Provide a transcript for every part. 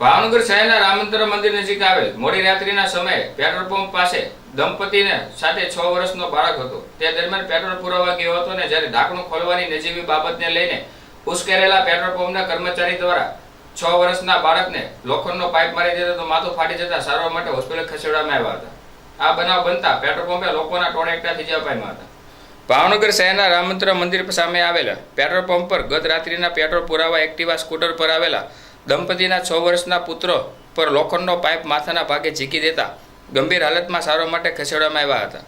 ભાવનગર શહેરના રામંત્ર મંદિર નજીક આવેલ. મોડી રાત્રિના સમયે પેટ્રોલ પંપ પાસે દંપતીને સાથે છ વર્ષનો બાળક હતો. તે દરમિયાન પેટ્રોલ પુરાવા ગયો હતો અને જ્યારે ઢાંકણું ખોલવાની નજીવી બાબતને લઈને ઉશ્કેરેલા પેટ્રોલ પંપના કર્મચારી દ્વારા છ વર્ષના બાળકને લોખંડનો પાઇપ મારી દેતો તો માથું ફાટી જતા સારવાર માટે હોસ્પિટલ ખસેડવામાં આવ્યા હતા. આ બનાવ બનતા પેટ્રોલ પંપે લોકોના ટોળે એકઠા થઈ જવા પામ્યા હતા. ભાવનગર શહેરના રામંત્ર મંદિર સામે આવેલા પેટ્રોલ પંપ પર ગત રાત્રિના પેટ્રોલ પુરાવા એક્ટિવા સ્કૂટર પર આવેલા દંપતીના છ વર્ષના પુત્ર પર લોખંડનો પાઇપ માથાના ભાગે ઝીકી દેતા ગંભીર હાલતમાં સારવાર માટે ખસેડવામાં આવ્યા હતા.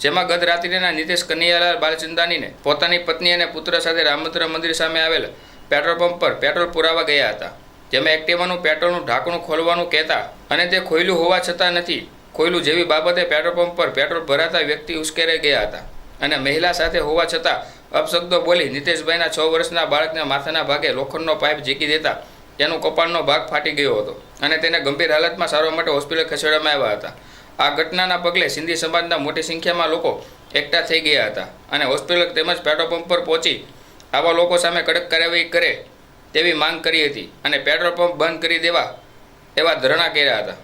જેમાં ગત રાત્રિના નીતિશ કનૈયાલાલ બાલચંદાનીને પોતાની પત્ની અને પુત્ર સાથે રામચંદ્ર મંદિર સામે આવેલ પેટ્રોલ પંપ પર પેટ્રોલ પુરાવા ગયા હતા. જેમાં એક્ટિવાનું પેટ્રોલનું ઢાંકણું ખોલવાનું કહેતા અને તે ખોયલું હોવા છતાં નથી, ખોયલું જેવી બાબતે પેટ્રોલ પંપ પર પેટ્રોલ ભરાતા વ્યક્તિ ઉશ્કેરાઈ ગયા હતા. અને મહિલા સાથે હોવા છતાં અપશબ્દો બોલી નીતેશભાઈના છ વર્ષના બાળકને માથાના ભાગે લોખંડનો પાઇપ ઝીકી દેતા તેનો કપાળનો ભાગ ફાટી ગયો હતો અને તેને ગંભીર હાલતમાં સારવાર માટે હોસ્પિટલ ખસેડવામાં આવ્યા હતા આ ઘટનાના પગલે સિંધી સમાજના મોટી સંખ્યામાં લોકો એકઠા થઈ ગયા હતા અને હોસ્પિટલ તેમજ પેટ્રોલ પંપ પર પહોંચી આવા લોકો સામે કડક કાર્યવાહી કરે તેવી માંગ કરી હતી અને પેટ્રોલ પંપ બંધ કરી દેવા એવા ધરણા કર્યા હતા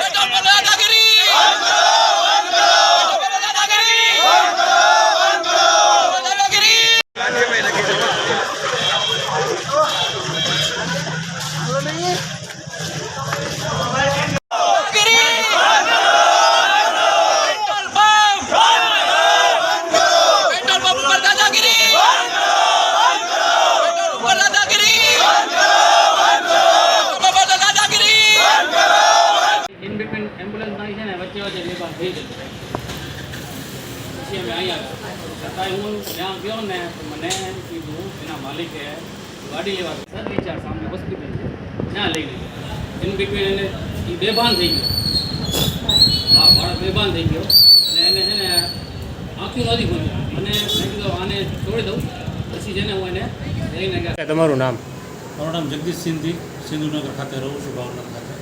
પેટ્રોલ પર દાદાગીરી પેટ્રોલ પર દાદાગીરી દાદાગીરી પેટ્રોલ પંપ પેટ્રોલ પંપ પર દાદાગીરી પેટ્રોલ પર દાદાગીરી પેટ્રોલ પંપ પર દાદાગીરી ઇન બિટવીન એમ્બ્યુલન્સ મારી છે ને વચ્ચે વચ્ચે બે બાર થઈ જતો પછી અહીંયા છતાંય હું જ્યાં ગયો ને તો મને એમ કીધું એના માલિકે ગાડી લેવા સર વિચાર સામે હોસ્પિટલ છે ત્યાં લઈ ગયો ઇન બિટવીન એને એ બેભાન થઈ ગયો હા બાળક બેભાન થઈ ગયો અને એને છે ને આંખ્યું નથી ખોલ્યું અને મેં કીધું આને છોડી દઉં પછી છે ને હું એને લઈને ગયા તમારું નામ? મારું નામ જગદીશ સિંધી સિંધુનગર ખાતે રહું છું ભાવનગર ખાતે.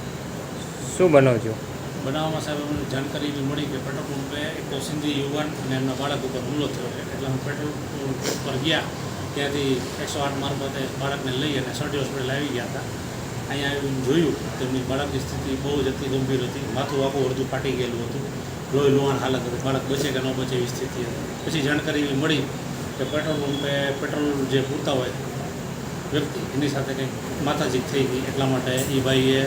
શું બનાવ છો? બનાવમાં સાહેબ અમને જાણકારી એવી મળી કે પેટ્રોલ પંપે તો સિંધી યુવાન અને એમના બાળક ઉપર હુમલો થયો એટલે હું પેટ્રોલ પંપ પર ગયા, ત્યાંથી એકસો આઠ મારફતે બાળકને લઈ અને સર્ટી હોસ્પિટલ આવી ગયા હતા. અહીંયા આવીને જોયું તો એમની બાળકની સ્થિતિ બહુ જ અતિ ગંભીર હતી. માથું આખું અડધું ફાટી ગયેલું હતું. લોહી લોહાણ હાલત હતી. બાળક બચે કે ન બચે એવી સ્થિતિ હતી. પછી જાણકારી એવી મળી કે પેટ્રોલ પંપે પેટ્રોલ જે પૂરતા હોય વ્યક્તિ, એની સાથે કંઈક માથાજીક થઈ ગઈ. એટલા માટે એ ભાઈએ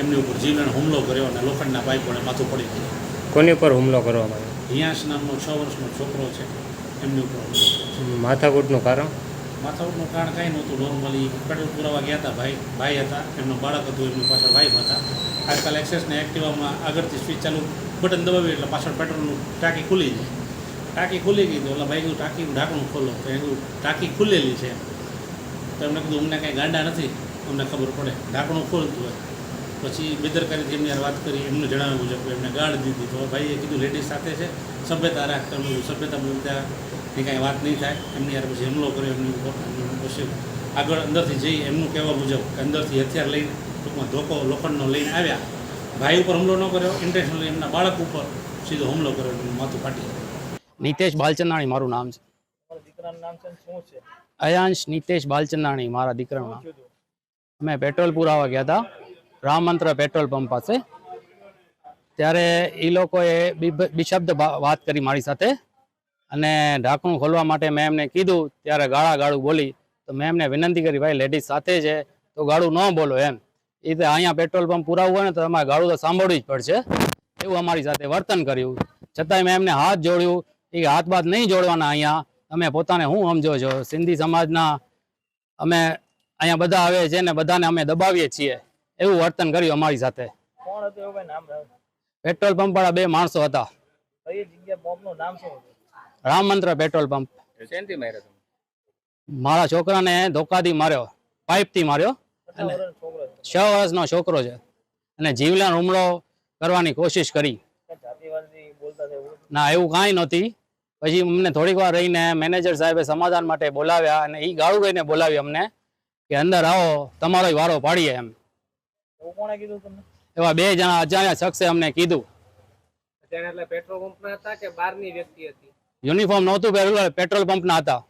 એમની ઉપર જીવલેણ હુમલો કર્યો અને લોખંડના પાઇપ વડે માથું પડી ગયું. કોની ઉપર હુમલો કરવામાં હિયાંશ નામનો છ વર્ષનો છોકરો છે. એમની ઉપર હુમલો માથાકૂટનું કારણ? માથાકૂટનું કારણ કાંઈ નહોતું. નોર્મલી પેટ્રોલ પુરાવા ગયા હતા ભાઈ. ભાઈ હતા. એમનો બાળક હતું એમની પાછળ વાઈફ હતા. આજકાલ એક્સેસને એક્ટિવામાં આગળથી સ્વિચ ચાલુ બટન દબાવી એટલે પાછળ પેટ્રોલનું ટાંકી ખુલી જાય ટાંકી ખુલી ગઈ તો ઓલા ભાઈનું ટાંકીનું ઢાંકણું ખોલો. તો એનું ટાંકી ખુલેલી છે. તો એમને કીધું અમને કાંઈ ગાંડા નથી. અમને ખબર પડે. ઢાંકણું ખોલતું હોય. પછી બેદરકારીથી એમની વાત કરી એમનું જણાવ્યું મુજબ એમને ગાળ દીધી. તો ભાઈએ કીધું લેડીઝ સાથે છે સભ્યતા રાખ. તો સભ્યતા સભ્યતા મુદ્દાની કાંઈ વાત નહીં થાય. એમની યાર પછી હુમલો કર્યો એમની ઉપર પછી આગળ અંદરથી જઈ એમનું કહેવા મુજબ કે અંદરથી હથિયાર લઈને ટૂંકમાં ધોકો લોખંડનો લઈને આવ્યા. ભાઈ ઉપર હુમલો ન કર્યો ઇન્ટેન્શનલી એમના બાળક ઉપર સીધો હુમલો કર્યો એમનું માથું ફાટી નીતેશ નિતેશ બાલચંદાણી મારું નામ છે? અયાંશ નીતેશ બાલચંદાણી મારા દીકરાનું નામ. અમે પેટ્રોલ પુરાવા ગયા હતા. રામ મંત્ર પેટ્રોલ પંપ પાસે. ત્યારે એ લોકોએ બિશબ્દ વાત કરી મારી સાથે. અને ઢાંકણું ખોલવા માટે મેં એમને કીધું, ત્યારે ગાળા ગાળું બોલી, તો મેં એમને વિનંતી કરી, ભાઈ લેડીઝ સાથે છે, તો ગાળું ન બોલો એમ. એ તો અહીંયા પેટ્રોલ પંપ પુરાવવું હોય ને, તો તમારે ગાળું તો સાંભળવું જ પડશે. એવું અમારી સાથે વર્તન કર્યું. છતાંય મેં એમને હાથ જોડ્યું. એ હાથ બાદ નહીં જોડવાના અહીંયા. તમે પોતાને હું સમજો છો? સિંધી સમાજના અમે અહીંયા બધા આવે છે ને, બધાને અમે દબાવીએ છીએ. એવું વર્તન કર્યું અમારી સાથે? પેટ્રોલ પંપ વાળા બે માણસો હતા. કઈ જગ્યા પંપનું નામ શું હતું? રામ મંત્ર પેટ્રોલ પંપ. માર્યા મારા છોકરાને ધોકાથી માર્યો પાઇપથી માર્યો. કેટલા વર્ષનો છોકરો છ? વર્ષનો છોકરો છે. અને જીવલેણ હુમલો કરવાની કોશિશ કરી. ના એવું કાંઈ નહોતી. પછી અમને થોડીક વાર રહીને મેનેજર સાહેબે સમાધાન માટે બોલાવ્યા અને એ ગાળું ગઈને બોલાવી અમને કે અંદર આવો તમારો વારો પાડીએ એમ. કોણે કીધું તમને? એવા બે જણા અજાણ્યા શખ્સે અમને કીધું. અજાણ્યા એટલે પેટ્રોલ પંપના હતા કે બહારની વ્યક્તિ હતી? યુનિફોર્મ નહોતું પહેરેલું પેટ્રોલ પંપના હતા.